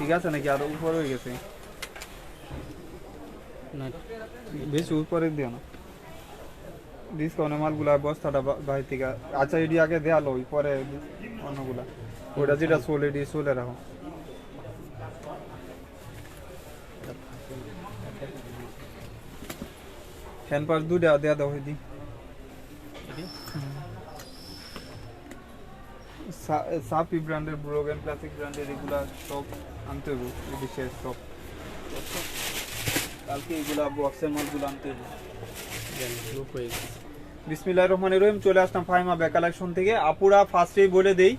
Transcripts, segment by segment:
ঠিক আছে নাকি? আর উপরে হয়ে গেছে। না বেশি উপরে দিও না। ডিসকাউন্টের মালগুলা বস্তাটা বা- বাইরে থেকে আচ্ছা এডি আগে ওই পরে অন্যগুলা। ওটা যেটা সোল এডি সোলে রাখো। হ্যান্ড পাস দুটা দেওয়া দাও হইদি সাপি ব্র্যান্ডের ব্রোগেন ক্লাসিক ব্র্যান্ডের এগুলা সব আনতে হবে শেষ সব। কালকে এগুলা বক্সের মালগুলো আনতে হবে। হয়ে বিসমিল্লাহ রহমান রহিম চলে আসলাম ফাইমা ব্যাক কালেকশন থেকে। আপুরা ফার্স্টেই বলে দেই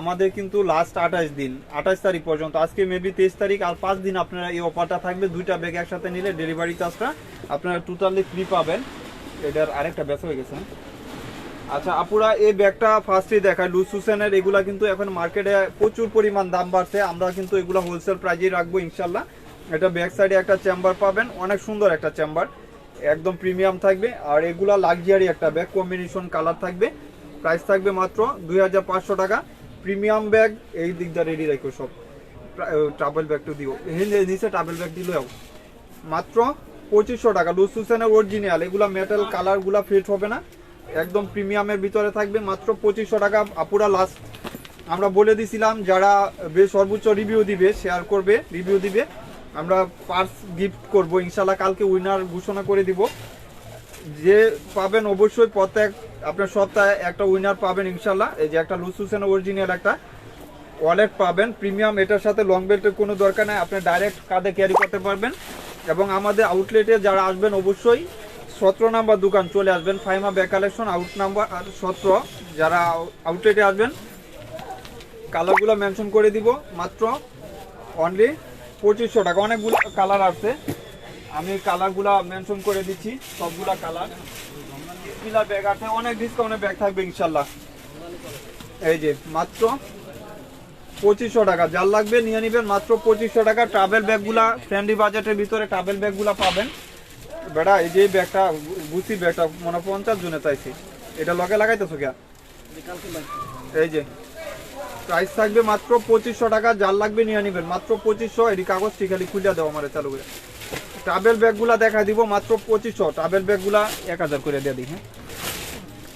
আমাদের কিন্তু লাস্ট আঠাশ দিন আঠাশ তারিখ পর্যন্ত। আজকে মেবি তেইশ তারিখ আর পাঁচ দিন আপনারা এই অফারটা থাকবে দুইটা ব্যাগ একসাথে নিলে ডেলিভারি চার্জটা আপনারা টোটালি ফ্রি পাবেন। এটার আরেকটা ব্যাস হয়ে গেছে আচ্ছা আপুরা, এই ব্যাগটা ফার্স্টেই দেখায়। লুজ সুসেনের, এগুলা কিন্তু এখন মার্কেটে প্রচুর পরিমাণ দাম বাড়ছে। আমরা কিন্তু এগুলো হোলসেল প্রাইজেই রাখব, ইনশাল্লাহ। এটা ব্যাক সাইডে একটা চেম্বার পাবেন। অনেক সুন্দর একটা চেম্বার একদম প্রিমিয়াম থাকবে। আর এগুলা লাক্সারি একটা ব্যাগ কম্বিনেশন কালার থাকবে। প্রাইস থাকবে মাত্র দুই হাজার পাঁচশো টাকা। প্রিমিয়াম ব্যাগ এই দিকটা রেডি রাখো সব। ট্রাভেল ব্যাগটা দিও। নিচে ট্রাভেল ব্যাগ দিলেও মাত্র পঁচিশশো টাকা। লুসুসেনের অরিজিনাল এগুলা মেটাল কালারগুলা ফিট হবে না। একদম প্রিমিয়ামের ভিতরে থাকবে, মাত্র পঁচিশশো টাকা, আপুরা লাস্ট আমরা বলে দিছিলাম, যারা বেশ সর্বোচ্চ রিভিউ দিবে শেয়ার করবে রিভিউ দিবে, আমরা পার্স গিফট করব, ইনশাল্লাহ কালকে উইনার ঘোষণা করে দিব। যে পাবেন অবশ্যই প্রত্যেক, আপনার সপ্তাহে একটা উইনার পাবেন ইনশাল্লাহ, এই যে একটা লুসুসেন অরিজিনাল একটা ওয়ালেট পাবেন প্রিমিয়াম এটার সাথে লং বেল্টের কোনো দরকার নেই, আপনি ডাইরেক্ট কাঁধে ক্যারি করতে পারবেন। এবং আমাদের আউটলেটে যারা আসবেন, অবশ্যই সতেরো নাম্বার দোকান, চলে আসবেন Faima bag collection out number আর সতেরো। যারা আউটলেটে আসবেন, কালারগুলো মেনশন করে দিব, মাত্র অনলি পঁচিশশো টাকা। অনেকগুলো কালার আছে আমি কালারগুলা মেনশন করে দিচ্ছি, সবগুলা কালার। পিলার ব্যাগ আছে, অনেক ডিসকাউন্টের ব্যাগ থাকবে ইনশাল্লাহ এই যে, মাত্র পঁচিশশো টাকা। যার লাগবে নিয়ে নেবেন, মাত্র পঁচিশশো টাকা। ট্রাভেল ব্যাগগুলা ফ্রেন্ডলি বাজেটের ভিতরে ট্রাভেল ব্যাগগুলা পাবেন। বেটা এই যে ব্যাগটা গুছি ব্যাগটা মনে পঞ্চাশ জনে চাইছি। এটা লগে লাগাইতেছো কে এই যে। প্রাইস থাকবে মাত্র পঁচিশশো টাকা যার লাগবে নিয়ে নেবেন। মাত্র পঁচিশশো এটি কাগজটি খালি খুলে দেওয়া আমার চালু করে। ট্রাভেল ব্যাগগুলা দেখা দিব মাত্র পঁচিশশো। ট্রাভেল ব্যাগগুলা এক হাজার করে দিয়ে দিই হ্যাঁ?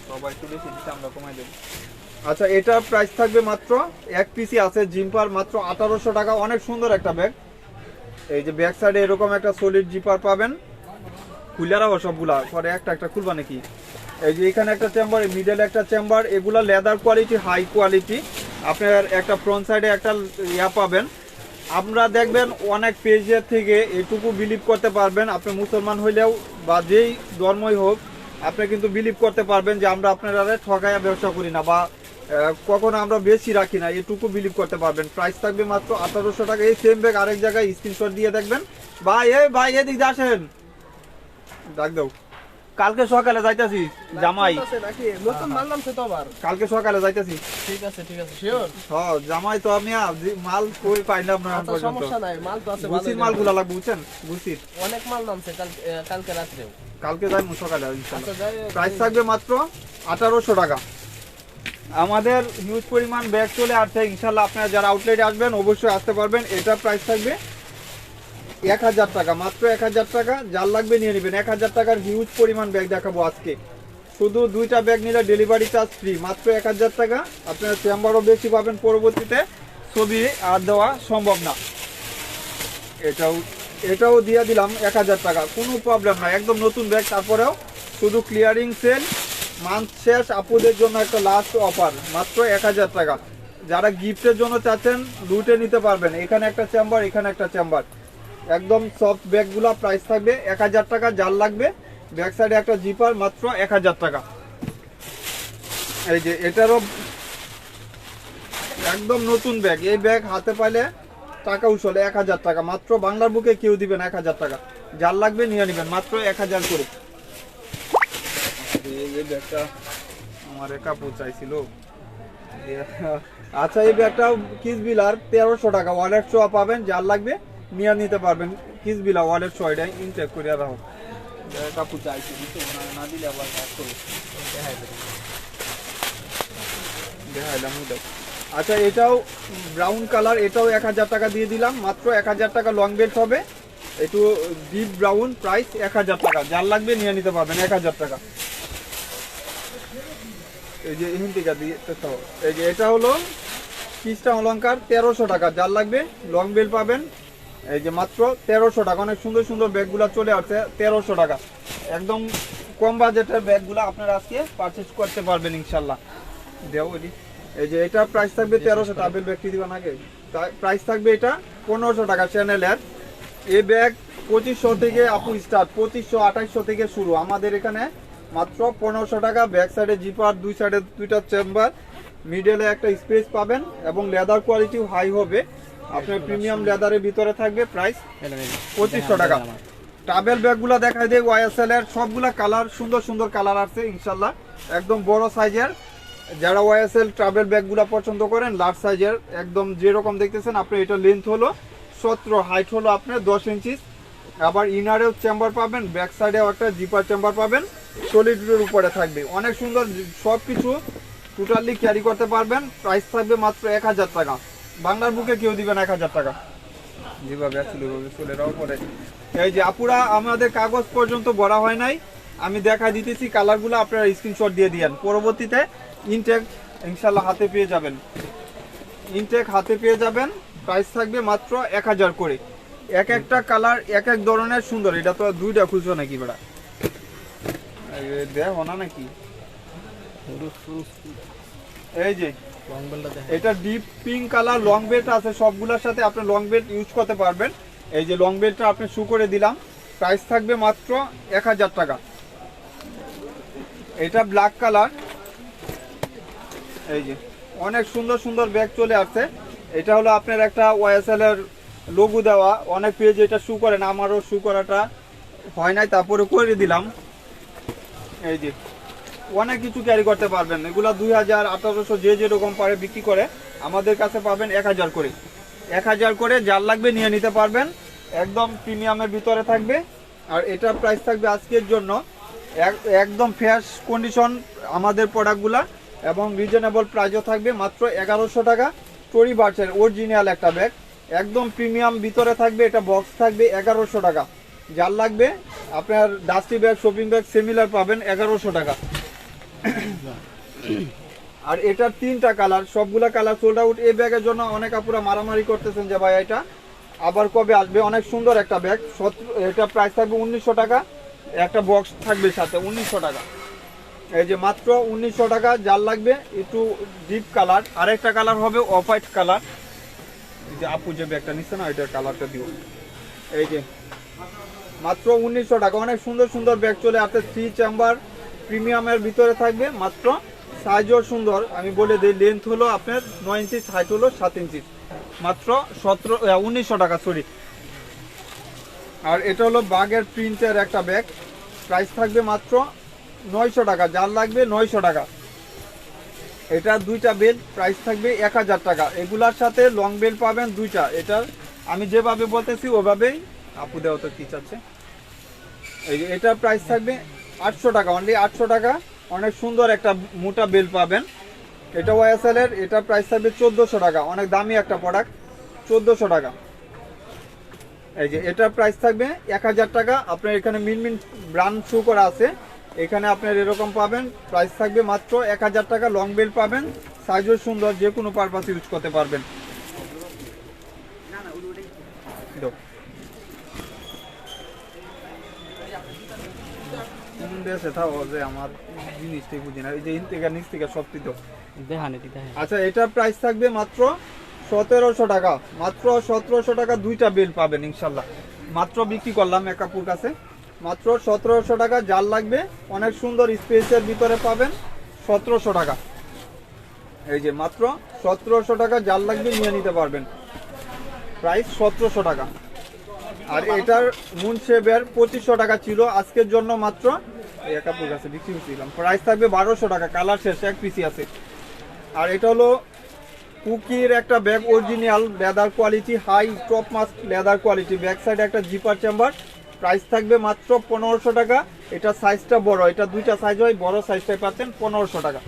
সবাই একটু বেশি দিচ্ছে আমরা কমাই দেবো। আচ্ছা এটা প্রাইস থাকবে মাত্র এক পিসি আছে জিম্পার মাত্র আঠারোশো টাকা। অনেক সুন্দর একটা ব্যাগ এই যে ব্যাক সাইডে এরকম একটা সলিড জিপার পাবেন। পরে একটা একটা এই যে এখানে একটা চেম্বার মিডল একটা chamber leather quality high quality আপনার একটা ফ্রন্ট সাইডে একটা ইয়া পাবেন। দেখবেন অনেক পেজের থেকে এটুকু বিলিভ করতে পারবেন। আপনি মুসলমান হইলেও বা যেই ধর্মই হোক, আপনি কিন্তু বিলিভ করতে পারবেন যে আমরা আপনারা ঠকাইয়া ব্যবসা করি না বা কখনো আমরা বেশি রাখি না, এটুকু বিলিভ করতে পারবেন। প্রাইস থাকবে মাত্র আঠারোশো টাকা। এই সেম ব্যাগ আরেক জায়গায় স্ক্রিনশট দিয়ে দেখবেন। ভাই, এই ভাই, এদিক আসেন। ডাক দাও। কালকে সকালে যাইতাছি জামাই। নতুন মাল নামছে তো আবার। কালকে সকালে যাইতাছি। ঠিক আছে ঠিক আছে শিওর হ্যাঁ জামাই তো আমি মাল কই পাইলাম না আচ্ছা পর্যন্ত। সমস্যা নাই মাল তো আছে গুছির ভালোই মালগুলা লাগবে বুঝছেন? গুছির। অনেক মাল নামছে কালকে কালকে রাত্রেও। কালকে যাই সকালে আচ্ছা প্রাইস থাকবে মাত্র আঠারোশো টাকা। আমাদের হিউজ পরিমাণ ব্যাগ চলে আসছে ইনশাল্লাহ আপনারা যারা আউটলেটে আসবেন অবশ্যই আসতে পারবেন। এটা প্রাইস থাকবে এক হাজার টাকা, মাত্র এক হাজার টাকা, যার লাগবে নিয়ে নেবেন। এক হাজার টাকার হিউজ পরিমাণ ব্যাগ দেখাবো আজকে। শুধু দুইটা ব্যাগ নিলে ডেলিভারি চার্জ ফ্রি মাত্র এক হাজার টাকা। আপনারা চেম্বারও বেশি পাবেন পরবর্তীতে, ছবি আর দেওয়া সম্ভব না। এটাও এটাও দিয়ে দিলাম এক হাজার টাকা। কোনো প্রবলেম না, একদম নতুন ব্যাগ তারপরেও শুধু ক্লিয়ারিং সেল মান্থ শেষ, আপুদের জন্য একটা লাস্ট অফার মাত্র এক হাজার টাকা। যারা গিফটের জন্য চাচ্ছেন দুটো নিতে পারবেন। এখানে একটা চেম্বার এখানে একটা চেম্বার একদম সফট ব্যাগগুলো প্রাইস থাকবে, এক হাজার টাকা জাল লাগবে। ব্যাক সাইডে একটা জিপার মাত্র এক হাজার টাকা। এই যে এটারও একদম নতুন ব্যাগ এই ব্যাগ হাতে পাইলে টাকা উসলে, এক হাজার টাকা। মাত্র বাংলার বুকে কেউ দিবেন এক হাজার টাকা। যার লাগবে, নিয়ে নেবেন, মাত্র এক হাজার করে। এই ব্যাগটা আমার একা পৌঁছাইছিল। আচ্ছা এই ব্যাগটা কিস বিলার তেরোশো টাকা। ওয়ালেট শো পাবেন যার লাগবে। নিয়ে নিতে পারবেন কিস বিলা ওয়ালেট শো এটা ইনটেক করে রাখো কাপু চাইছি দিতে না- না দিলে আবার দেখাইলাম দেখ। আচ্ছা এটাও ব্রাউন কালার এটাও এক হাজার টাকা দিয়ে দিলাম মাত্র এক হাজার টাকা লং বেল্ট হবে। একটু ডিপ ব্রাউন প্রাইস এক হাজার টাকা। যার লাগবে নিয়ে নিতে পারবেন এক হাজার টাকা। এই যে থেকে দিয়ে এই যে এটা হলো খ্রিস্টান অলঙ্কার তেরোশো টাকা। যার লাগবে লং বেল্ট পাবেন এই যে মাত্র তেরোশো টাকা অনেক সুন্দর সুন্দর ব্যাগগুলো চলে আসছে তেরোশো টাকা। একদম কম বাজেটের ব্যাগগুলো আপনারা আজকে পারচেস করতে পারবেন ইনশাল্লাহ দেও এটি এই যে এটা প্রাইস থাকবে তেরোশো টাবেল ব্যাগটি দিবেন আগে। প্রাইস থাকবে এটা পনেরোশো টাকা চ্যানেলের এই ব্যাগ পঁচিশশো থেকে আপু স্টার্ট পঁচিশশো আঠাইশশো থেকে শুরু। আমাদের এখানে মাত্র পনেরোশো টাকা ব্যাক সাইডে জিপার দুই সাইডে দুইটা চেম্বার মিডলে একটা স্পেস পাবেন এবং লেদার কোয়ালিটিও হাই হবে। আপনার প্রিমিয়াম লেদারের ভিতরে থাকবে প্রাইস পঁচিশশো টাকা। ট্রাভেল ব্যাগগুলো দেখাই দেয় ওয়াইএসএল এর সবগুলা কালার সুন্দর সুন্দর কালার আছে ইনশাল্লাহ। একদম বড় সাইজের যারা ওয়াইএসএল ট্রাভেল ব্যাগগুলো পছন্দ করেন লার্জ সাইজের একদম যেরকম দেখতেছেন আপনার এটা লেন্থ হলো সতেরো হাইট হলো আপনার দশ ইঞ্চি আবার ইনারেও চেম্বার পাবেন ব্যাক সাইডেও একটা জিপার চেম্বার পাবেন সলিডের উপরে থাকবে। অনেক সুন্দর সব কিছু টোটালি ক্যারি করতে পারবেন। প্রাইস থাকবে মাত্র এক হাজার টাকা। বাংলার বুকে কেউ দিবেন এক হাজার টাকা? যেভাবে আসলে ওইভাবে চলে যাওয়ার পরে। এই যে আপুরা, আমাদের কাগজ পর্যন্ত ভরা হয় নাই। আমি দেখা দিতেছি, কালারগুলো আপনারা স্ক্রিনশট দিয়ে দিয়েন। পরবর্তীতে ইনটেক ইনশাল্লাহ হাতে পেয়ে যাবেন। ইনটেক হাতে পেয়ে যাবেন। প্রাইস থাকবে মাত্র এক হাজার করে। এক একটা কালার, এক এক ধরনের সুন্দর। এটা তো দুইটা খুঁজছো নাকি বেড়া? দেখো না নাকি? এই যে এটা deep pink colour long belt আছে, সবগুলোর সাথে আপনি লং বেল্ট ইউজ করতে পারবেন। এই যে লং বেল্টটা আপনি শু করে দিলাম প্রাইস থাকবে মাত্র এক হাজার টাকা। এটা ব্ল্যাক কালার এই যে, অনেক সুন্দর সুন্দর ব্যাগ চলে আসছে। এটা হলো আপনার একটা ওয়াইএসএল এর লোগো দেওয়া। অনেক পেজ এটা শু করেন আমারও শু করাটা হয় নাই, তারপরে করে দিলাম। এই যে অনেক কিছু ক্যারি করতে পারবেন। এগুলা দুই হাজার আঠারোশো যে যেরকম পারে বিক্রি করে, আমাদের কাছে পাবেন এক হাজার করে। এক হাজার করে যার লাগবে নিয়ে নিতে পারবেন। একদম প্রিমিয়ামের ভিতরে থাকবে। আর এটার প্রাইস থাকবে আজকের জন্য এক- একদম ফ্রেশ কন্ডিশন আমাদের প্রোডাক্টগুলা এবং রিজনেবল প্রাইসও থাকবে মাত্র এগারোশো টাকা। টরি বার্চের অরিজিনাল একটা ব্যাগ একদম প্রিমিয়াম ভিতরে থাকবে, এটা বক্স থাকবে এগারোশো টাকা। যার লাগবে আপনার dusty bag shopping bag similar পাবেন এগারোশো টাকা। আর এটার তিনটা কালার, সবগুলা কালার সোল্ড আউট এই ব্যাগের জন্য অনেক আপুরা মারামারি করতেছেন যে ভাই এটা। আবার কবে আসবে? অনেক সুন্দর একটা ব্যাগ। এটা প্রাইস থাকবে উনিশশো টাকা। একটা বক্স থাকবে সাথে, উনিশশো টাকা। এই যে মাত্র উনিশশো টাকা, যার লাগবে একটু ডিপ কালার আরেকটা কালার হবে অফ হোয়াইট কালার যে আপু যে ব্যাগটা নিচ্ছে না, এটার কালারটা দিও। এই যে মাত্র উনিশশো টাকা। অনেক সুন্দর সুন্দর ব্যাগ চলে আসছে। থ্রি চেম্বার প্রিমিয়ামের ভিতরে থাকবে মাত্র সাইজও সুন্দর। আমি বলে দিই লেন্থ হলো আপনার নয় ইঞ্চি হাইট হলো সাত ইঞ্চি মাত্র সতেরো উনিশশো টাকা সরি আর এটা হলো বাগের প্রিন্টের একটা ব্যাগ প্রাইস থাকবে মাত্র নয়শো টাকা, যার লাগবে নয়শো টাকা। এটা দুইটা বেল প্রাইস থাকবে এক হাজার টাকা। এগুলার সাথে লং বেল পাবেন দুইটা। এটার আমি যেভাবে বলতেছি, ওভাবেই আপু দেওয়া তো কি চাচ্ছে? এই এটার প্রাইস থাকবে আটশো টাকা অনলি আটশো টাকা। অনেক সুন্দর একটা মোটা বেল পাবেন। এটা ওয়াইএসএল এর, এটা প্রাইস থাকবে চোদ্দোশো টাকা। অনেক দামি একটা প্রোডাক্ট চোদ্দোশো টাকা। এই যে এটার প্রাইস থাকবে এক হাজার টাকা। আপনার এখানে মিন মিন ব্রান্ড শু করা আছে। এখানে আপনার এরকম পাবেন প্রাইস থাকবে মাত্র এক হাজার টাকা। লং বেল পাবেন। সাইজও সুন্দর, যে কোনো পারপাস ইউজ করতে পারবেন দাও। দেশে থাও যে আমার জিনিসটাই বুঝি না। এই যে ইন থেকে নিচ থেকে সবটি তো দেখান আচ্ছা এটার প্রাইস থাকবে মাত্র সতেরোশো টাকা। মাত্র সতেরোশো টাকা দুইটা বিল পাবেন ইনশাল্লাহ। মাত্র বিক্রি করলাম একাপুর কাছে। মাত্র সতেরোশো টাকা জাল লাগবে অনেক সুন্দর স্পেসের ভিতরে পাবেন সতেরোশো টাকা। এই যে মাত্র সতেরোশো টাকা জাল লাগবে নিয়ে নিতে পারবেন। প্রাইস সতেরোশো টাকা। আর এটার মুন শেপের পঁচিশশো টাকা ছিল আজকের জন্য মাত্র এই একাপুর কাছে বিক্রি করছিলাম। প্রাইস থাকবে বারোশো টাকা, কালার শেষ, এক পিসি আছে। আর এটা হলো কুকির একটা bag original leather quality high top mask leather quality back সাইডে একটা জিপার চেম্বার প্রাইস থাকবে মাত্র পনেরোশো টাকা। এটা সাইজটা বড়, এটা দুইটা সাইজ হয়, বড় সাইজটাই পাচ্ছেন পনেরোশো টাকা।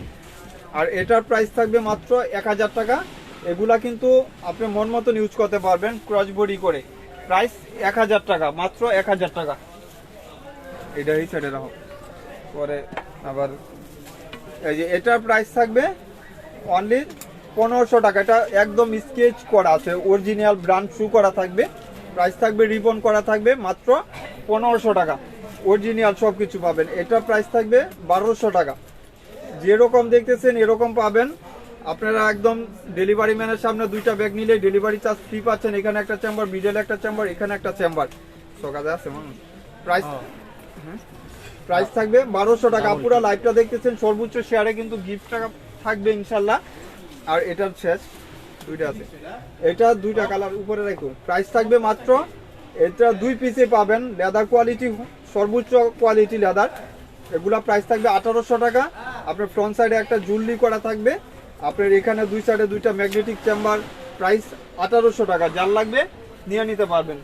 আর এটার প্রাইস থাকবে মাত্র এক হাজার টাকা। এগুলা কিন্তু আপনি মন মতন ইউজ করতে পারবেন ক্রস বডি করে। প্রাইস এক হাজার টাকা, মাত্র এক হাজার টাকা। এটা এই সাইডে পরে আবার এই যে এটার প্রাইস থাকবে অনলি পনেরোশো টাকা। এটা একদম স্কেচ করা আছে অরিজিনাল ব্র্যান্ড শু করা থাকবে। প্রাইস থাকবে রিবন করা থাকবে মাত্র পনেরোশো টাকা। অরিজিনাল সব কিছু পাবেন। এটা প্রাইস থাকবে বারোশো টাকা। যেরকম দেখতেছেন এরকম পাবেন। আপনারা একদম ডেলিভারি ম্যানের সামনে দুইটা ব্যাগ নিলে ডেলিভারি চার্জ ফ্রি পাচ্ছেন। এখানে একটা চেম্বার মিডল একটা চেম্বার এখানে একটা চেম্বার সকালে আছে মানুষ। প্রাইস প্রাইস থাকবে বারোশো টাকা। পুরো লাইভটা দেখতেছেন সর্বোচ্চ শেয়ারে কিন্তু গিফট টাকা থাকবে ইনশাল্লাহ। আর এটার শেষ দুইটা আছে। এটা দুইটা কালার উপরে রাখো প্রাইস থাকবে মাত্র এটা দুই পিসে পাবেন। লেদার কোয়ালিটি সর্বোচ্চ কোয়ালিটি লেদার এগুলা প্রাইস থাকবে আঠারোশো টাকা। আপনার ফ্রন্ট সাইডে একটা জুললি করা থাকবে। আপনার এখানে দুই সাইডে দুইটা ম্যাগনেটিক চেম্বার প্রাইস আঠারোশো টাকা। যার লাগবে নিয়ে নিতে পারবেন।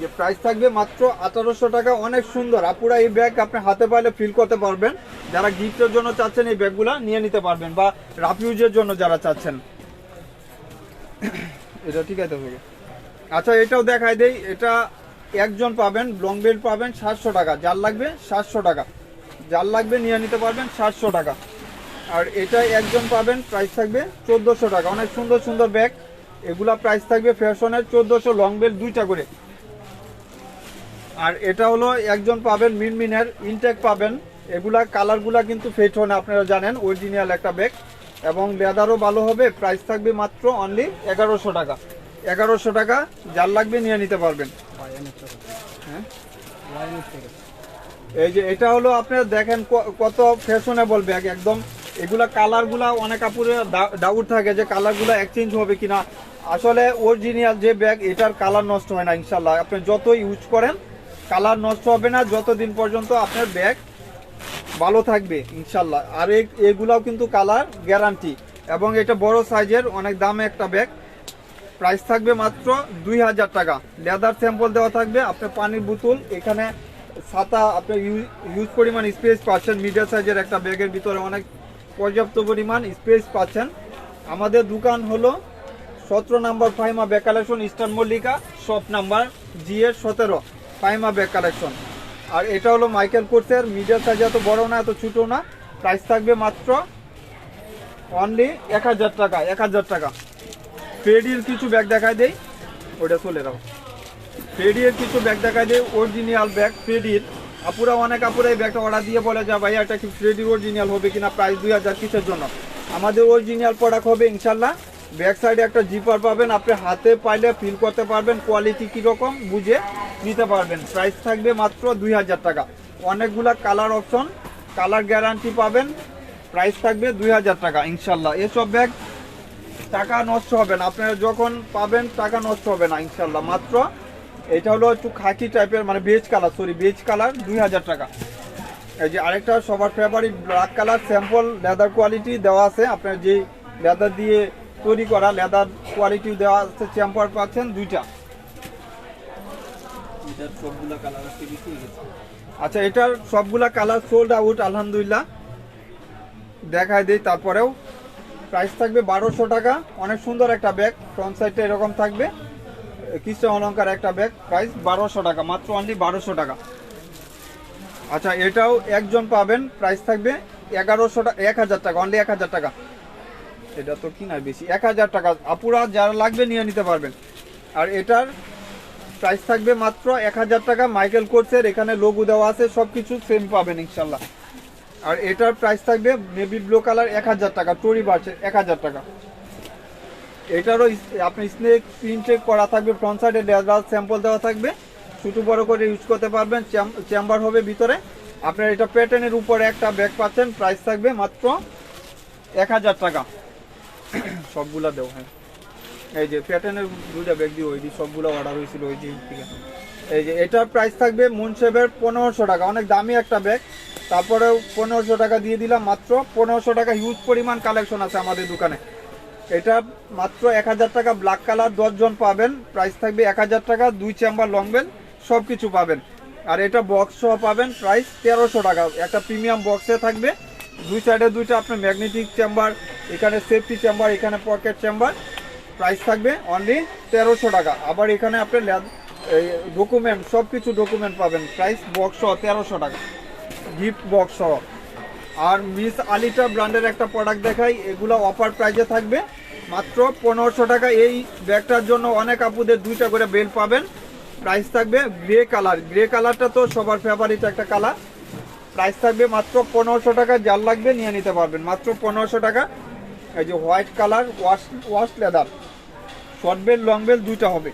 যে প্রাইস থাকবে মাত্র আঠারোশো টাকা, অনেক সুন্দর। আপুরা এই ব্যাগ আপনি হাতে পাইলে ফিল করতে পারবেন। যারা গিফটের জন্য চাচ্ছেন এই ব্যাগগুলা নিয়ে নিতে পারবেন বা রাফ ইউজের জন্য যারা চাচ্ছেন। এটা ঠিক আছে আচ্ছা এটাও দেখাই দেই। এটা একজন পাবেন লং বেল্ট পাবেন সাতশো টাকা। যার লাগবে সাতশো টাকা। যার লাগবে নিয়ে নিতে পারবেন সাতশো টাকা। আর এটা একজন পাবেন প্রাইস থাকবে চোদ্দোশো টাকা। অনেক সুন্দর সুন্দর ব্যাগ এগুলা প্রাইস থাকবে ফ্যাশনের চোদ্দোশো লং বেল্ট দুইটা করে। আর এটা হলো একজন পাবেন মিনমিনের ইনটেক পাবেন। এগুলা কালারগুলা কিন্তু ফেট হয় না, আপনারা জানেন অরিজিনাল একটা ব্যাগ এবং লেদারও ভালো হবে প্রাইস থাকবে মাত্র অনলি এগারোশো টাকা। এগারোশো টাকা, যার লাগবে নিয়ে নিতে পারবেন। হ্যাঁ? এই যে এটা হলো আপনারা দেখেন কত ফ্যাশনেবল ব্যাগ একদম এগুলা কালারগুলা অনেক আপুরে ডাউট থাকে যে কালারগুলো এক্সচেঞ্জ হবে কিনা। আসলে অরিজিনাল যে ব্যাগ এটার কালার নষ্ট হয় না ইনশাল্লাহ আপনি যত ইউজ করেন কালার নষ্ট হবে না, যতদিন পর্যন্ত আপনার ব্যাগ ভালো থাকবে, ইনশাল্লাহ। আর এগুলাও কিন্তু কালার গ্যারান্টি। এবং এটা বড় সাইজের, অনেক দামে একটা ব্যাগ। প্রাইস থাকবে মাত্র দুই হাজার টাকা। লেদার স্যাম্পল দেওয়া থাকবে, আপনার পানির বোতল, এখানে ছাতা আপনার ইউজ পরিমাণ স্পেস পাচ্ছেন, মিডিয়াম সাইজের একটা ব্যাগের ভিতরে অনেক পর্যাপ্ত পরিমাণ স্পেস পাচ্ছেন। আমাদের দোকান হলো সতেরো number Faima bag collection Eastern Mallika, shop number G এর সতেরো। Faima bag collection. আর এটা হলো মাইকেল কোর্সের মিডিয়াম সাইজ এত বড় না, এত ছোটো না। প্রাইস থাকবে মাত্র অনলি এক হাজার টাকা, এক হাজার টাকা। ফেডির কিছু ব্যাগ দেখাই দেই ওটা চলে রাখো ফেডির কিছু ব্যাগ দেখাই দেই অরিজিনাল ব্যাগ ফেডির আপুরা অনেক আপুরা এই ব্যাগটা অর্ডার দিয়ে বলে, যা ভাই, এটা কি ফ্রেডির অরিজিনাল হবে কিনা? প্রাইস দুই হাজার কিসের জন্য? আমাদের অরিজিনাল প্রোডাক্ট হবে ইনশাল্লাহ ব্যাক সাইডে একটা জিপার পাবেন, আপনি হাতে পাইলে ফিল করতে পারবেন কোয়ালিটি কীরকম, বুঝে নিতে পারবেন। প্রাইস থাকবে মাত্র দুই হাজার টাকা। অনেকগুলা কালার অপশন কালার গ্যারান্টি পাবেন প্রাইস থাকবে দুই হাজার টাকা, ইনশাল্লাহ। এসব ব্যাগ টাকা নষ্ট হবে না। আপনারা যখন পাবেন, টাকা নষ্ট হবে না, ইনশাল্লাহ। মাত্র এটা হলো একটু খাকি টাইপের মানে beige colour sorry beige colour দুই হাজার টাকা। এই যে আরেকটা সবার favourite black colour sample leather quality দেওয়া আছে। আপনার যে লেদার দিয়ে তৈরি করা লেদার কোয়ালিটি দেওয়া আছে চ্যাম্পার পাচ্ছেন দুইটা। আচ্ছা এটার সবগুলা কালার সোল্ড আউট আলহামদুলিল্লাহ। দেখায় দিই তারপরেও প্রাইস থাকবে বারোশো টাকা। অনেক সুন্দর একটা ব্যাগ ফ্রন্ট সাইডটা এরকম থাকবে। কৃষ্ণ অলঙ্কার একটা ব্যাগ প্রাইস বারোশো টাকা মাত্র অনলি বারোশো টাকা। আচ্ছা এটাও একজন পাবেন প্রাইস থাকবে এগারোশো টাকা এক হাজার টাকা অনলি এক হাজার টাকা। এটা তো কি না বেশি? এক হাজার টাকা। আপুরা যারা লাগবে নিয়ে নিতে পারবেন। আর এটার প্রাইস থাকবে মাত্র এক হাজার টাকা। মাইকেল কোর্সের এখানে লোগো দেওয়া আছে সব কিছু সেম পাবেন ইনশাল্লাহ। আর এটার প্রাইস থাকবে নেভি ব্লু কালার এক হাজার টাকা টরি বাড়ছে এক হাজার টাকা। এটারও আপনি স্নেক প্রিন্টে করা থাকবে ফ্রন্ট সাইডে লেদার স্যাম্পল দেওয়া থাকবে। ছোটো বড় করে ইউজ করতে পারবেন চেম্বার হবে ভিতরে। আপনার এটা প্যাটার্নের উপরে একটা ব্যাগ পাচ্ছেন প্রাইস থাকবে মাত্র এক হাজার টাকা। সবগুলা দেও হ্যাঁ। এই যে প্যাটার্নের দুইটা ব্যাগ দিয়ে ওই দিয়ে সবগুলো অর্ডার হয়েছিল ওই দিন থেকে এই যে এটার প্রাইস থাকবে মুনসেবের পনেরোশো টাকা, অনেক দামি একটা ব্যাগ তারপরেও পনেরোশো টাকা দিয়ে দিলাম মাত্র পনেরোশো টাকা হিউজ পরিমাণ কালেকশন আছে আমাদের দোকানে। এটা মাত্র এক হাজার টাকা ব্ল্যাক কালার দশজন পাবেন। প্রাইস থাকবে এক হাজার টাকা, দুই চেম্বার লং বেল সব কিছু পাবেন। আর এটা বক্স সহ পাবেন প্রাইস তেরোশো টাকা। একটা প্রিমিয়াম বক্সে থাকবে। দুই সাইডে দুইটা আপনার ম্যাগনেটিক চেম্বার এখানে সেফটি চেম্বার এখানে পকেট চেম্বার প্রাইস থাকবে অনলি তেরোশো টাকা। আবার এখানে আপনি ডকুমেন্ট সব কিছু ডকুমেন্ট পাবেন। প্রাইস বক্স তেরোশো টাকা। গিফট বক্স আর মিস আলিটা ব্র্যান্ডের একটা প্রোডাক্ট দেখাই, এগুলো অফার প্রাইসে থাকবে মাত্র পনেরোশো টাকা। এই ব্যাগটার জন্য অনেক আপুদের দুইটা করে বেল পাবেন। প্রাইস থাকবে গ্রে কালার গ্রে কালারটা তো সবার ফেভারিট একটা কালার প্রাইস থাকবে মাত্র পনেরোশো টাকা, যার লাগবে নিয়ে নিতে পারবেন। মাত্র পনেরোশো টাকা। এই যে white colour wash wash leather short belt long belt দুইটা হবে।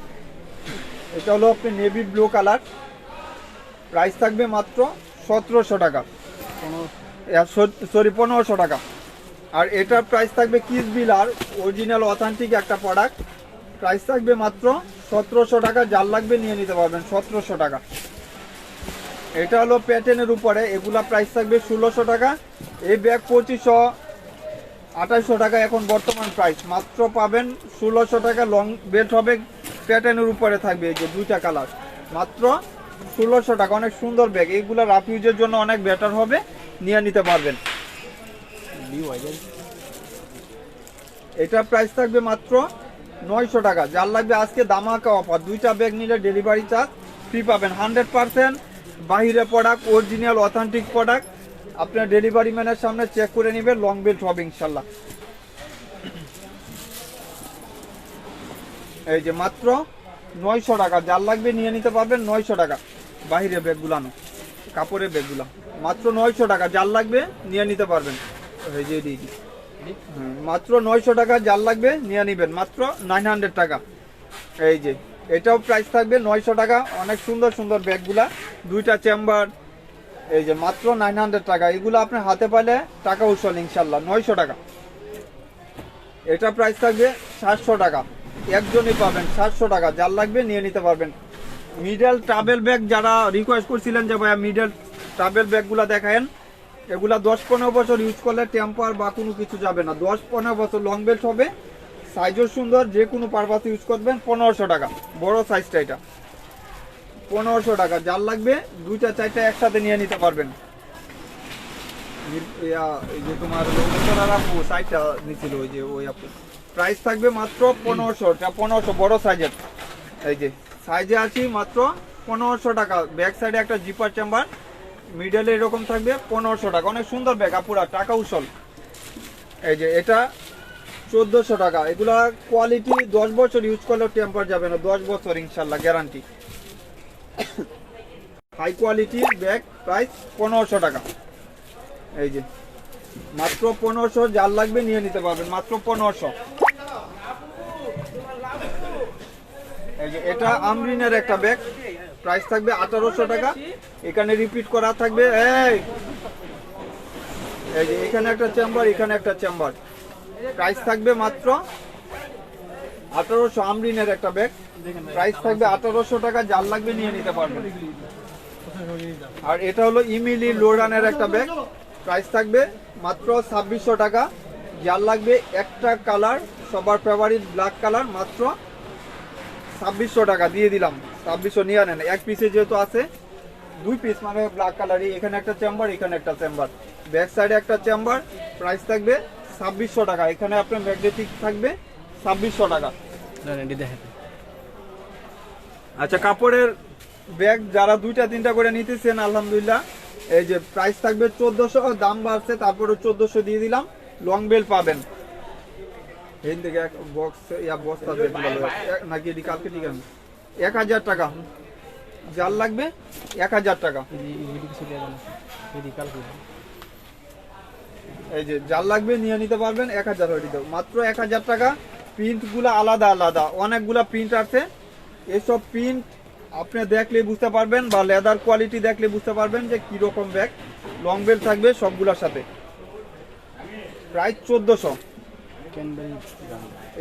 এটা হলো আপনি নেভি ব্লু কালার প্রাইস থাকবে মাত্র সতেরোশো টাকা। সরি পনেরোশো টাকা। আর এটার প্রাইস থাকবে কিস বিল আর অরিজিনাল অথেন্টিক একটা প্রোডাক্ট প্রাইস থাকবে মাত্র সতেরোশো টাকা, যার লাগবে নিয়ে নিতে পারবেন সতেরোশো টাকা। এটা হলো প্যাটার্নের উপরে, এগুলা প্রাইস থাকবে ষোলোশো টাকা। এই ব্যাগ পঁচিশশো আঠাশশো টাকা এখন বর্তমান প্রাইস মাত্র পাবেন ষোলোশো টাকা লং বেল্ট হবে প্যাটার্নের উপরে থাকবে এই যে দুইটা কালার মাত্র ষোলোশো টাকা, অনেক সুন্দর ব্যাগ এইগুলো রাফ ইউজের জন্য অনেক বেটার হবে, নিয়ে নিতে পারবেন। এটা প্রাইস থাকবে মাত্র নয়শো টাকা। যার লাগবে আজকে দামাকা অফার দুইটা ব্যাগ নিলে ডেলিভারি চার্জ ফ্রি পাবেন। হান্ড্রেড পার্সেন্ট বাহিরে প্রোডাক্ট অরিজিনাল অথেন্টিক প্রোডাক্ট আপনার ডেলিভারি ম্যানের সামনে চেক করে নেবেন লং বেল্ট হবে ইনশাল্লাহ এই যে মাত্র নয়শো টাকা, যার লাগবে নিয়ে নিতে পারবেন নয়শো টাকা বাহিরে ব্যাগগুলানো কাপড়ের ব্যাগগুলা মাত্র নয়শো টাকা, যার লাগবে নিয়ে নিতে পারবেন। এই যে মাত্র নয়শো টাকা, যার লাগবে নিয়ে নিবেন, মাত্র নাইন হান্ড্রেড টাকা। এই যে এটাও প্রাইস থাকবে নয়শো টাকা। অনেক সুন্দর সুন্দর ব্যাগগুলা। দুইটা চেম্বার, এই যে মাত্র নাইন হান্ড্রেড টাকা। এগুলো আপনি হাতে পাইলে টাকা উসল ইনশাল্লাহ নয়শো টাকা। এটা প্রাইস থাকবে সাতশো টাকা। একজনই পাবেন সাতশো টাকা। যার লাগবে নিয়ে নিতে পারবেন। মিডল ট্রাভেল ব্যাগ যারা রিকোয়েস্ট করছিলেন যে ভাইয়া মিডল ট্রাভেল ব্যাগগুলো দেখায়েন, এগুলা দশ পনেরো বছর ইউজ করলে টেম্পার বা কোনো কিছু যাবে না। দশ পনেরো বছর লং বেল্ট হবে। সাইজও সুন্দর, যে কোনো পারপাসে ইউজ করবেন, পনেরোশো টাকা। বড় সাইজটা এটা। পনেরোশো টাকা। যার লাগবে, দুইটা, চারটা একসাথে নিয়ে নিতে পারবেন। যে তোমার আপু ওই যে, ওই থাকবে মাত্র পনেরোশো সাইজের। এই যে, সাইজে মাত্র পনেরোশো টাকা। ব্যাক সাইডে একটা জিপার চেম্বার, মিডলে এরকম থাকবে পনেরোশো টাকা। অনেক সুন্দর ব্যাগ, আপুরা, টাকা উসল। এই যে, এটা চোদ্দোশো টাকা। এগুলা কোয়ালিটি দশ বছর ইউজ করলেও টেম্পার যাবে না। দশ বছর ইনশাল্লাহ guarantee high quality bag price পনেরোশো টাকা। এই যে, মাত্র পনেরোশো, যার লাগবে নিয়ে নিতে পারবেন। মাত্র পনেরোশো। এই যে, এটা আমরিনের একটা ব্যাগ প্রাইস থাকবে আঠারোশো টাকা। এখানে রিপিট করা থাকবে, এই। এই যে, এখানে একটা চেম্বার এখানে একটা চেম্বার প্রাইস থাকবে মাত্র আঠারোশো আমরিনের একটা ব্যাগ প্রাইস থাকবে আঠারোশো টাকা, যার লাগবে নিয়ে নিতে পারবেন। আর এটা হলো ইমিলি লোরানের একটা ব্যাগ প্রাইস থাকবে মাত্র ছাব্বিশশো টাকা, যার লাগবে একটা কালার সবার ফেভারিট ব্ল্যাক কালার মাত্র ছাব্বিশশো টাকা, দিয়ে দিলাম। ছাব্বিশশো নিয়ে নেন। এক পিসে যেহেতু আছে, দুই পিস মানে ব্ল্যাক কালারই এখানে একটা চেম্বার এখানে একটা চেম্বার ব্যাক সাইডে একটা চেম্বার প্রাইস থাকবে ছাব্বিশশো টাকা। এখানে আপনার ম্যাগনেটিক থাকবে ছাব্বিশশো টাকা। দেখাতে। আচ্ছা কাপড়ের ব্যাগ যারা দুইটা তিনটা করে নিতেছেন আলহামদুলিল্লাহ এই যে প্রাইস থাকবে চোদ্দশো দাম বাড়ছে তারপরে চোদ্দশো দিয়ে দিলাম লং বেল পাবেন। থেকে এক বক্স ইয়া বস্তা নাকি এটি কালকে ঠিক আছে এক হাজার টাকা। যার লাগবে এক হাজার টাকা এটি এটি কিছু দেওয়া যাবে এটি কালকে এই যে যার লাগবে, নিয়ে নিতে পারবেন, এক হাজার হয়ে মাত্র এক হাজার টাকা। প্রিন্টগুলো আলাদা আলাদা। অনেকগুলা প্রিন্ট আছে। এসব প্রিন্ট আপনি দেখলে বুঝতে পারবেন বা লেদার কোয়ালিটি দেখলে বুঝতে পারবেন যে কীরকম ব্যাগ লং বেল থাকবে সবগুলোর সাথে। প্রায় চোদ্দোশো।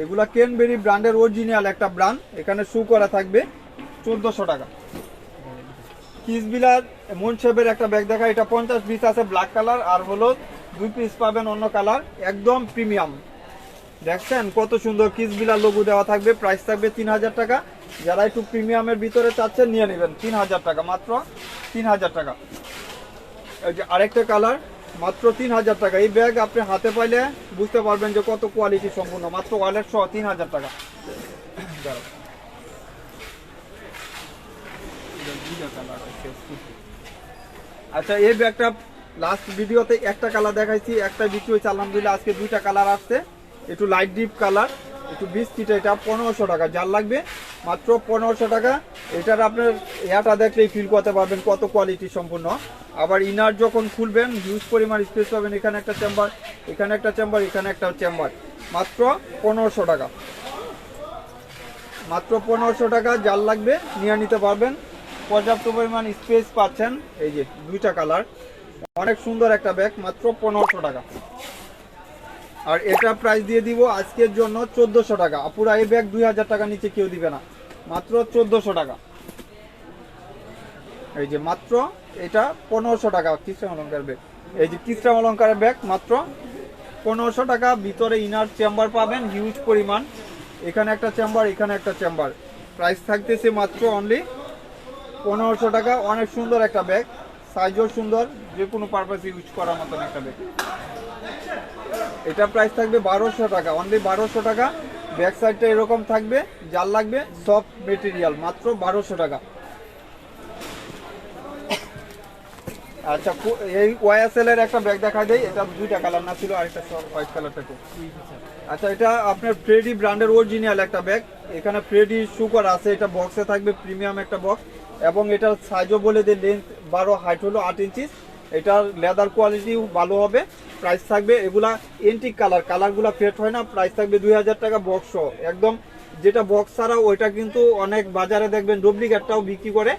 এগুলা কেনবেরি ব্র্যান্ডের অরিজিনাল একটা ব্র্যান্ড এখানে শু করা থাকবে চোদ্দোশো টাকা। কিসবিলার মুনশেবের একটা ব্যাগ দেখা, এটা পঞ্চাশ পিস আছে ব্ল্যাক কালার আর হলো দুই পিস পাবেন অন্য কালার একদম প্রিমিয়াম দেখছেন? কত সুন্দর কিসবিলার লোগো দেওয়া থাকবে প্রাইস থাকবে তিন হাজার টাকা। যারা একটু প্রিমিয়ামের ভিতরে চাচ্ছেন, নিয়ে নেবেন। তিন হাজার টাকা, মাত্র তিন হাজার টাকা। এই যে আরেকটা কালার মাত্র তিন হাজার টাকা। এই ব্যাগ আপনি হাতে পাইলে বুঝতে পারবেন যে কত কোয়ালিটি সম্পূর্ণ। মাত্র ওয়ালেট সহ তিন হাজার টাকা দাঁড়াও। দুইটা কালার আছে আচ্ছা এই ব্যাগটা লাস্ট ভিডিওতে একটা কালার দেখাইছি, একটা বিক্রি হয়েছে আলহামদুলিল্লাহ আজকে দুইটা কালার আসছে। একটু লাইট ডিপ কালার একটু বিস্কিট এটা পনেরোশো টাকা, যার লাগবে মাত্র পনেরোশো টাকা। এটার আপনার ইয়াটা দেখলেই ফিল করতে পারবেন কত কোয়ালিটি সম্পূর্ণ। আবার ইনার যখন খুলবেন হিউজ পরিমাণ স্পেস পাবেন, এখানে একটা চেম্বার এখানে একটা চেম্বার এখানে একটা চেম্বার মাত্র পনেরোশো টাকা। মাত্র পনেরোশো টাকা জাল লাগবে, নিয়ে নিতে পারবেন। পর্যাপ্ত পরিমাণ স্পেস পাচ্ছেন। এই যে দুইটা কালার অনেক সুন্দর একটা ব্যাগ মাত্র পনেরোশো টাকা। আর এটা প্রাইস দিয়ে দিব আজকের জন্য চোদ্দোশো টাকা। পুরা এই ব্যাগ দুই হাজার টাকা নিচে কেউ দিবে না। মাত্র চোদ্দোশো টাকা। এই যে মাত্র এটা পনেরোশো টাকা কিস্টাম অলঙ্কার ব্যাগ এই যে কিস্টাম অলঙ্কারের ব্যাগ মাত্র পনেরোশো টাকা। ভিতরে ইনার চেম্বার পাবেন হিউজ পরিমাণ। এখানে একটা চেম্বার এখানে একটা চেম্বার প্রাইস থাকতেছে মাত্র অনলি পনেরোশো টাকা, অনেক সুন্দর একটা ব্যাগ সাইজও সুন্দর যে কোনো পারপাসে ইউজ করার মতন একটা ব্যাগ এটা প্রাইস থাকবে বারোশো টাকা অনলি বারোশো টাকা। ব্যাক সাইডটা এরকম থাকবে জাল লাগবে সফট মেটেরিয়াল মাত্র বারোশো টাকা। আচ্ছা এই ওয়াইএসএল এর একটা ব্যাগ দেখা দেয় এটা দুইটা কালার না ছিল, আরেকটা হোয়াইট কালারটাকে আচ্ছা এটা আপনার ফ্রেডি ব্র্যান্ডের অরিজিনাল একটা ব্যাগ এখানে ফ্রেডি সুগার আছে, এটা বক্সে থাকবে প্রিমিয়াম একটা বক্স এবং এটার সাইজও বলে দিয়ে লেন্থ বারো হাইট হলো আট ইঞ্চিস এটার লেদার কোয়ালিটিও ভালো হবে প্রাইস থাকবে এগুলা এন্টিক কালার কালারগুলো ফেট হয় না প্রাইস থাকবে দুই হাজার টাকা বক্স একদম যেটা বক্স ছাড়া ওইটা কিন্তু অনেক বাজারে দেখবেন ডুপ্লিকেটটাও বিক্রি করে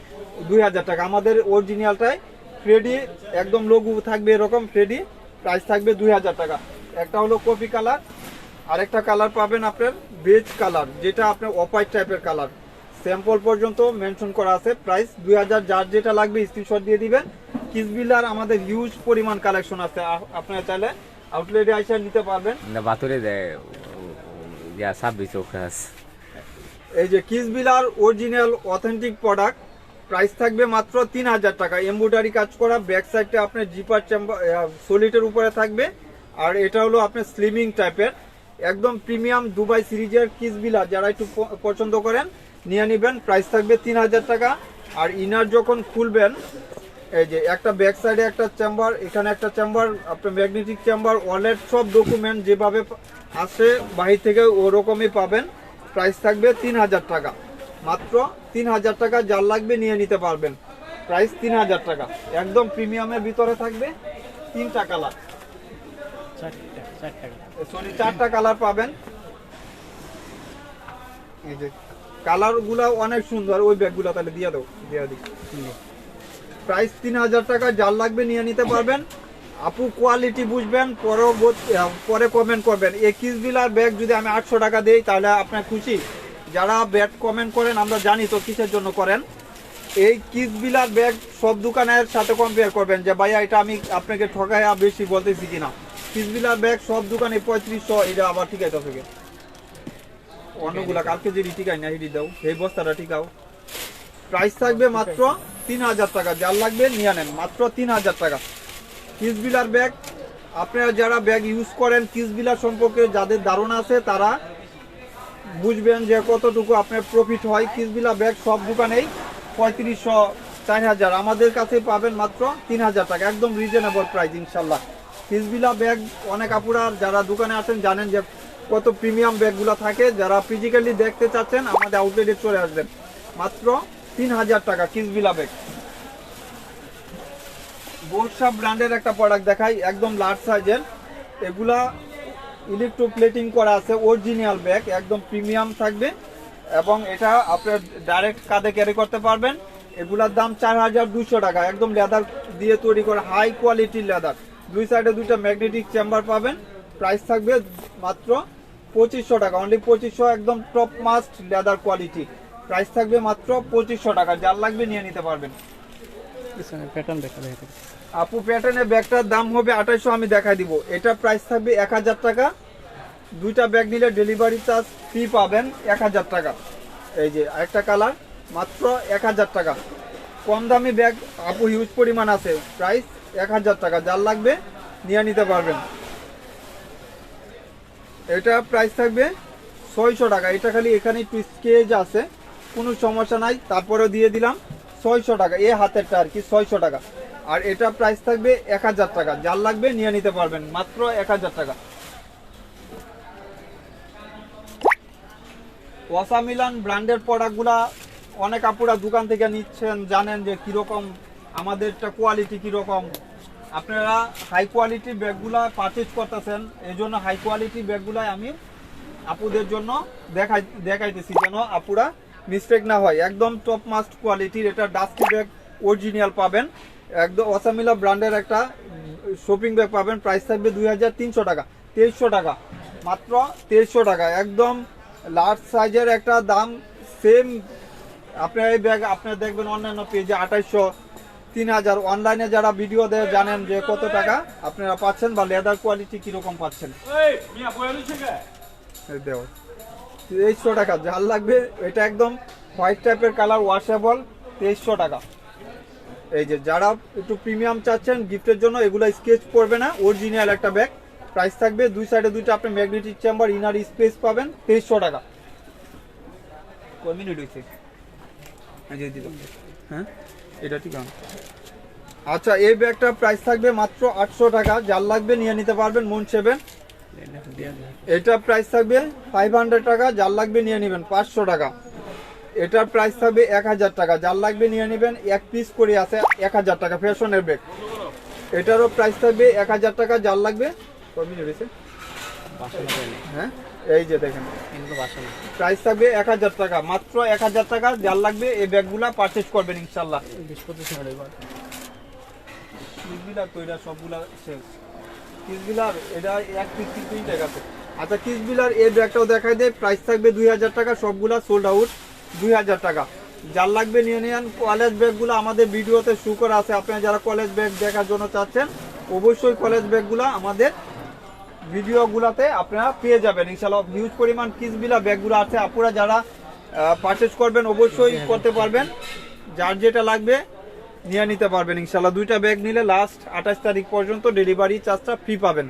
দুই হাজার টাকা। আমাদের অরিজিনালটাই ফ্রেডি একদম লঘু থাকবে এরকম ফ্রেডি প্রাইস থাকবে দুই হাজার টাকা। একটা হলো কপি কালার আরেকটা কালার পাবেন আপনার বেজ কালার যেটা আপনার অপাইট টাইপের কালার স্যাম্পল পর্যন্ত মেনশন করা আছে। প্রাইস দুই হাজার যার যেটা লাগবে স্ক্রিনশট দিয়ে দিবেন। কিসবিলার আমাদের হিউজ পরিমাণ কালেকশন আছে। আপনারা চাইলে আউটলেটে আইসা নিতে পারবেন। bature de ya sabbi চোখাস এই যে কিসবিলার অরিজিনাল অথেন্টিক প্রোডাক্ট প্রাইস থাকবে মাত্র তিন হাজার টাকা। এমব্রয়ডারি কাজ করা ব্যাক সাইডটা আপনার জিপার চেম্বার সলিটের উপরে থাকবে। আর এটা হলো আপনার স্লিমিং টাইপের একদম প্রিমিয়াম দুবাই সিরিজের কিসবিলার যারা একটু পছন্দ করেন নিয়ে নেবেন। প্রাইস থাকবে তিন হাজার টাকা। আর ইনার যখন খুলবেন এই যে একটা ব্যাক সাইডে একটা চেম্বার এখানে একটা চেম্বার আপনার ম্যাগনেটিক চেম্বার ওয়ালেট সব ডকুমেন্ট যেভাবে আসে বাহির থেকে ওরকমই পাবেন। প্রাইস থাকবে তিন হাজার টাকা। মাত্র তিন হাজার টাকা যার লাগবে নিয়ে নিতে পারবেন। প্রাইস তিন হাজার টাকা। একদম প্রিমিয়ামের ভিতরে থাকবে তিনটা কালার চারটা চারটা। কালার সরি চারটা কালার পাবেন। এই যে কালারগুলা অনেক সুন্দর, ওই ব্যাগগুলা তাহলে দিয়ে দাও, দিয়ে দিই। প্রাইস তিন হাজার টাকা, যার লাগবে নিয়ে নিতে পারবেন। আপু কোয়ালিটি বুঝবেন, পরবর্তী পরে কমেন্ট করবেন। একিস বিলার ব্যাগ যদি আমি আটশো টাকা দিই, তাহলে আপনার খুশি। যারা ব্যাগ কমেন্ট করেন, আমরা জানি তো কিসের জন্য করেন। এই কিস বিলার ব্যাগ সব দোকানের সাথে কম্পেয়ার করবেন যে, ভাইয়া, এটা আমি আপনাকে ঠকাইয়া বেশি বলতেছি কিনা? কিস বিলার ব্যাগ সব দোকানে পঁয়ত্রিশশো, এটা আবার ঠিক আছে অন্যগুলা কালকে যদি টিকাই না হিডি দাও। এই বস্তাটা টিকাও প্রাইস থাকবে মাত্র তিন হাজার টাকা। যার লাগবে নিয়ে নেন মাত্র তিন হাজার টাকা। কিসবিলার ব্যাগ আপনারা যারা ব্যাগ ইউজ করেন কিসবিলার সম্পর্কে যাদের ধারণা আছে তারা বুঝবেন যে কতটুকু আপনার প্রফিট হয়। কিসবিলা ব্যাগ সব দোকানেই পঁয়ত্রিশশো চার হাজার। আমাদের কাছে পাবেন মাত্র তিন হাজার টাকা। একদম রিজনেবল প্রাইস ইনশাল্লাহ। কিসবিলা ব্যাগ অনেক আপুরা যারা দোকানে আছেন জানেন যে কত প্রিমিয়াম ব্যাগগুলো থাকে, যারা ফিজিক্যালি দেখতে চাচ্ছেন, আমাদের আউটলেটে চলে আসবেন। মাত্র তিন হাজার টাকা, কিসবিলা ব্যাগ বোরসা ব্র্যান্ডের একটা প্রোডাক্ট দেখাই, একদম লার্জ সাইজের এগুলা ইলেকট্রোপ্লেটিং করা আছে অরিজিনাল ব্যাগ একদম প্রিমিয়াম থাকবে। এবং এটা আপনার ডাইরেক্ট কাঁধে ক্যারি করতে পারবেন। এগুলার দাম চার হাজার দুশো টাকা, একদম লেদার দিয়ে তৈরি করা হাই কোয়ালিটির লেদার দুই সাইডে দুইটা ম্যাগনেটিক চেম্বার পাবেন। প্রাইস থাকবে মাত্র পঁচিশশো টাকা। অনলি পঁচিশশো একদম top must leather quality price থাকবে মাত্র পঁচিশশো টাকা। যার লাগবে নিয়ে নিতে পারবেন। প্যাটার্ন আপু প্যাটার্নের ব্যাগটার দাম হবে আঠাইশো আমি দেখাই দিব। এটা প্রাইস থাকবে এক হাজার টাকা। দুইটা ব্যাগ নিলে ডেলিভারি চার্জ ফ্রি পাবেন এক হাজার টাকা। এই যে আরেকটা কালার মাত্র এক হাজার টাকা। কম দামি ব্যাগ আপু হিউজ পরিমাণ আছে। প্রাইস এক হাজার টাকা। যার লাগবে নিয়ে নিতে পারবেন। এটা প্রাইস থাকবে ছয়শো টাকা। এটা খালি এখানে স্কেচ আছে, কোনো সমস্যা নাই। তারপরেও দিয়ে দিলাম ছয়শো টাকা। এ হাতেরটা আর কি, ছয়শো টাকা। আর এটা প্রাইস থাকবে এক হাজার টাকা। যার লাগবে নিয়ে নিতে পারবেন, মাত্র এক হাজার টাকা। ওয়াসা মিলান ব্র্যান্ডের প্রোডাক্টগুলা অনেক আপুরা দোকান থেকে নিচ্ছেন, জানেন যে কীরকম, আমাদেরটা কোয়ালিটি কীরকম। আপনারা হাই কোয়ালিটি ব্যাগগুলা পারচেজ করতেছেন এই জন্য হাই কোয়ালিটি ব্যাগগুলাই আমি আপুদের জন্য দেখাই, দেখাইতেছি যেন আপুরা মিস্টেক না হয়। একদম টপ মাস্ট কোয়ালিটির এটা ডাস্টি ব্যাগ অরিজিনাল পাবেন। একদম ওয়াসামিলা ব্র্যান্ডের একটা শপিং ব্যাগ পাবেন। প্রাইস থাকবে দুই হাজার তিনশো টাকা, তেইশশো টাকা, মাত্র তেইশশো টাকা। একদম লার্জ সাইজের একটা দাম সেম আপনার এই ব্যাগ আপনার দেখবেন অন্যান্য পেজে আঠাইশশো তিন হাজার অনলাইনে যারা ভিডিও দেয় জানেন যে কত টাকা আপনারা পাচ্ছেন বা লেদার কোয়ালিটি কীরকম পাচ্ছেন। তেইশশো টাকা যার লাগবে এটা একদম হোয়াইট টাইপের কালার ওয়াশেবল তেইশশো টাকা। এই যে যারা একটু প্রিমিয়াম চাচ্ছেন গিফটের জন্য এগুলো স্কেচ পড়বে না অরিজিনাল একটা ব্যাগ প্রাইস থাকবে দুই সাইডে দুইটা আপনি ম্যাগনেটিক চেম্বার ইনার স্পেস পাবেন তেইশশো টাকা। কয় মিনিট হয়েছে হ্যাঁ হ্যাঁ? এটা ঠিক আচ্ছা এই ব্যাগটা প্রাইস থাকবে মাত্র আটশো টাকা। যার লাগবে নিয়ে নিতে পারবেন মন সেভেন এটা প্রাইস থাকবে ফাইভ হান্ড্রেড টাকা, যার লাগবে নিয়ে নেবেন পাঁচশো টাকা। এটার প্রাইস থাকবে এক হাজার টাকা। যার লাগবে নিয়ে নেবেন এক পিস করে আছে এক হাজার টাকা, ফ্যাশনের ব্যাগ। এটারও প্রাইস থাকবে এক হাজার টাকা, যার লাগবে কয় মিনিট? হ্যাঁ? এই যে দেখেন। প্রাইস থাকবে এক হাজার টাকা মাত্র এক হাজার টাকা যার লাগবে এই ব্যাগগুলা পারচেজ করবেন ইনশাল্লাহ এটা সবগুলা শেষ। কিসবিলার এটা এক আচ্ছা কিসবিলার এই ব্যাগটাও দেখাই দেয় প্রাইস থাকবে দুই হাজার টাকা সবগুলা সোল্ড আউট দুই হাজার টাকা। যার লাগবে নিয়ে নেন কলেজ ব্যাগগুলো আমাদের ভিডিওতে শু করা আছে। আপনারা যারা কলেজ ব্যাগ দেখার জন্য চাচ্ছেন অবশ্যই কলেজ ব্যাগগুলো আমাদের ভিডিওগুলোতে আপনারা পেয়ে যাবেন। ইনশাল্লাহ হিউজ পরিমাণ কিসবিলা ব্যাগগুলো আছে। আপনারা যারা পারচেজ করবেন, অবশ্যই করতে পারবেন। যার যেটা লাগবে, নিয়ে নিতে পারবেন। ইনশাল্লাহ দুইটা ব্যাগ নিলে লাস্ট আঠাশ তারিখ পর্যন্ত ডেলিভারি চার্জটা ফ্রি পাবেন।